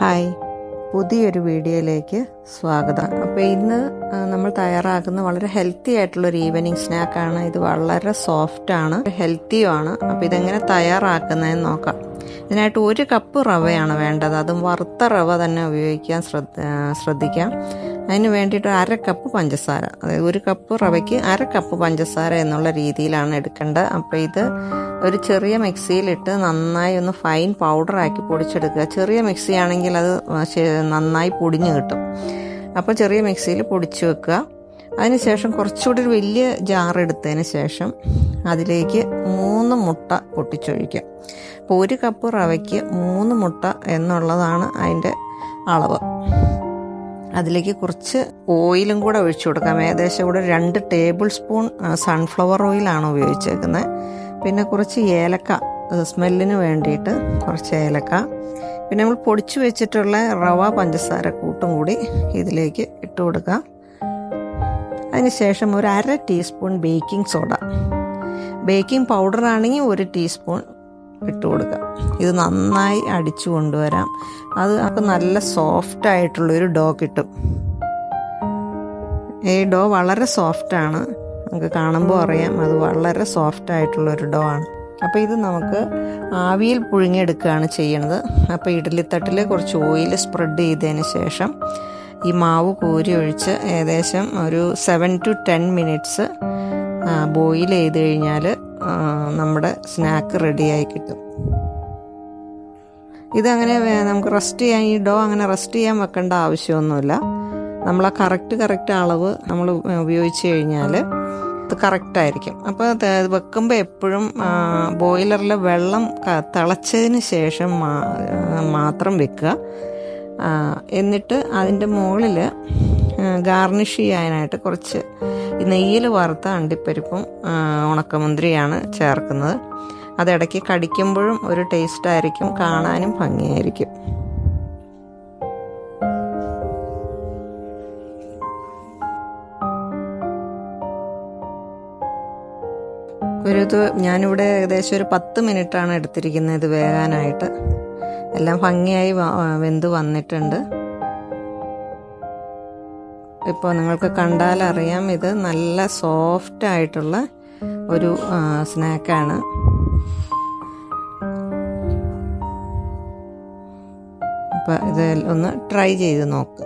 Hi. പുതിയൊരു വീഡിയോയിലേക്ക് സ്വാഗതം. അപ്പോൾ ഇന്ന് നമ്മൾ തയ്യാറാക്കുന്ന വളരെ ഹെൽത്തി ആയിട്ടുള്ള ആയിട്ടുള്ളൊരു ഈവനിങ് സ്നാക്കാണ് ഇത് വളരെ സോഫ്റ്റ് ആണ് ഹെൽത്തിയും ആണ്. അപ്പോൾ ഇതെങ്ങനെ തയ്യാറാക്കുന്നതെന്ന് നോക്കാം. ഇതിനായിട്ട് ഒരു കപ്പ് റവയാണ് വേണ്ടത്. അതും വറുത്ത റവ തന്നെ ഉപയോഗിക്കാൻ ശ്രദ്ധ ശ്രദ്ധിക്കാം. അതിന് വേണ്ടിയിട്ട് അര കപ്പ് പഞ്ചസാര. അതായത് ഒരു കപ്പ് റവയ്ക്ക് അര കപ്പ് പഞ്ചസാര എന്നുള്ള രീതിയിലാണ് എടുക്കേണ്ടത്. അപ്പോൾ ഇത് ഒരു ചെറിയ മിക്സിയിലിട്ട് നന്നായി ഒന്ന് ഫൈൻ പൗഡറാക്കി പൊടിച്ചെടുക്കുക. ചെറിയ മിക്സി ആണെങ്കിൽ അത് നന്നായി പൊടിഞ്ഞു കിട്ടും. അപ്പോൾ ചെറിയ മിക്സിയിൽ പൊടിച്ച് വെക്കുക. അതിനുശേഷം കുറച്ചുകൂടി ഒരു വലിയ ജാർ എടുത്തതിന് ശേഷം അതിലേക്ക് മൂന്ന് മുട്ട പൊട്ടിച്ചൊഴിക്കുക. അപ്പോൾ ഒരു കപ്പ് റവയ്ക്ക് മൂന്ന് മുട്ട എന്നുള്ളതാണ് അതിന്റെ അളവ്. അതിലേക്ക് കുറച്ച് ഓയിലും കൂടെ ഒഴിച്ചു കൊടുക്കാം. ഏകദേശം ഇവിടെ രണ്ട് ടേബിൾ സ്പൂൺ സൺഫ്ലവർ ഓയിലാണ് ഉപയോഗിച്ചേക്കുന്നത്. പിന്നെ കുറച്ച് ഏലക്ക സ്മെല്ലിന് വേണ്ടിയിട്ട് കുറച്ച് ഏലക്ക. പിന്നെ നമ്മൾ പൊടിച്ചു വെച്ചിട്ടുള്ള റവ പഞ്ചസാര കൂട്ടും കൂടി ഇതിലേക്ക് ഇട്ട് കൊടുക്കാം. അതിനുശേഷം ഒരു അര teaspoon baking soda. Baking powder ആണെങ്കിൽ ഒരു ടീസ്പൂൺ ഇട്ട് കൊടുക്കുക. ഇത് നന്നായി അടിച്ചു കൊണ്ടുവരാം. അത് നമുക്ക് നല്ല സോഫ്റ്റ് ആയിട്ടുള്ളൊരു ഡോ കിട്ടും. ഈ ഡോ വളരെ സോഫ്റ്റാണ് നമുക്ക് കാണുമ്പോൾ അറിയാം അത് വളരെ സോഫ്റ്റ് ആയിട്ടുള്ളൊരു ഡോ ആണ്. അപ്പോൾ ഇത് നമുക്ക് ആവിയിൽ പുഴുങ്ങിയെടുക്കുകയാണ് ചെയ്യണത്. അപ്പോൾ ഇഡ്ഡലിത്തട്ടിൽ കുറച്ച് ഓയിൽ സ്പ്രെഡ് ചെയ്തതിന് ശേഷം ഈ മാവ് കോരി ഒഴിച്ച് ഏകദേശം ഒരു seven to ten minutes boil ചെയ്ത് കഴിഞ്ഞാൽ നമ്മുടെ സ്നാക്ക് റെഡിയായി കിട്ടും. ഇതങ്ങനെ നമുക്ക് റെസ്റ്റ് ചെയ്യാൻ ഈ ഡോ അങ്ങനെ റെസ്റ്റ് ചെയ്യാൻ വെക്കേണ്ട ആവശ്യമൊന്നുമില്ല. നമ്മൾ ആ കറക്റ്റ് കറക്റ്റ് അളവ് നമ്മൾ ഉപയോഗിച്ച് കഴിഞ്ഞാൽ അത് കറക്റ്റായിരിക്കും. അപ്പോൾ വെക്കുമ്പോൾ എപ്പോഴും ബോയിലറിൽ വെള്ളം തിളച്ചതിന് ശേഷം മാത്രം വെക്കുക. എന്നിട്ട് അതിന്റെ മുകളിൽ ഗാർണിഷ് ചെയ്യാനായിട്ട് കുറച്ച് നെയ്യിൽ വറുത്ത അണ്ടിപ്പരിപ്പും ഉണക്കമുന്തിരിയാണ് ചേർക്കുന്നത്. അതിടയ്ക്ക് കടിക്കുമ്പോഴും ഒരു ടേസ്റ്റ് ആയിരിക്കും കാണാനും ഭംഗിയായിരിക്കും. ഒരു ഞാനിവിടെ ഏകദേശം ഒരു പത്ത് മിനിറ്റാണ് എടുത്തിരിക്കുന്നത് ഇത് വേകാനായിട്ട്. എല്ലാം ഭംഗിയായി വെന്ത് വന്നിട്ടുണ്ട്. ഇപ്പോൾ നിങ്ങൾക്ക് കണ്ടാൽ അറിയാം ഇത് നല്ല സോഫ്റ്റ് ആയിട്ടുള്ള ഒരു സ്നാക്കാണ് അപ്പോൾ ഇത് ഒന്ന് ട്രൈ ചെയ്ത് നോക്ക്.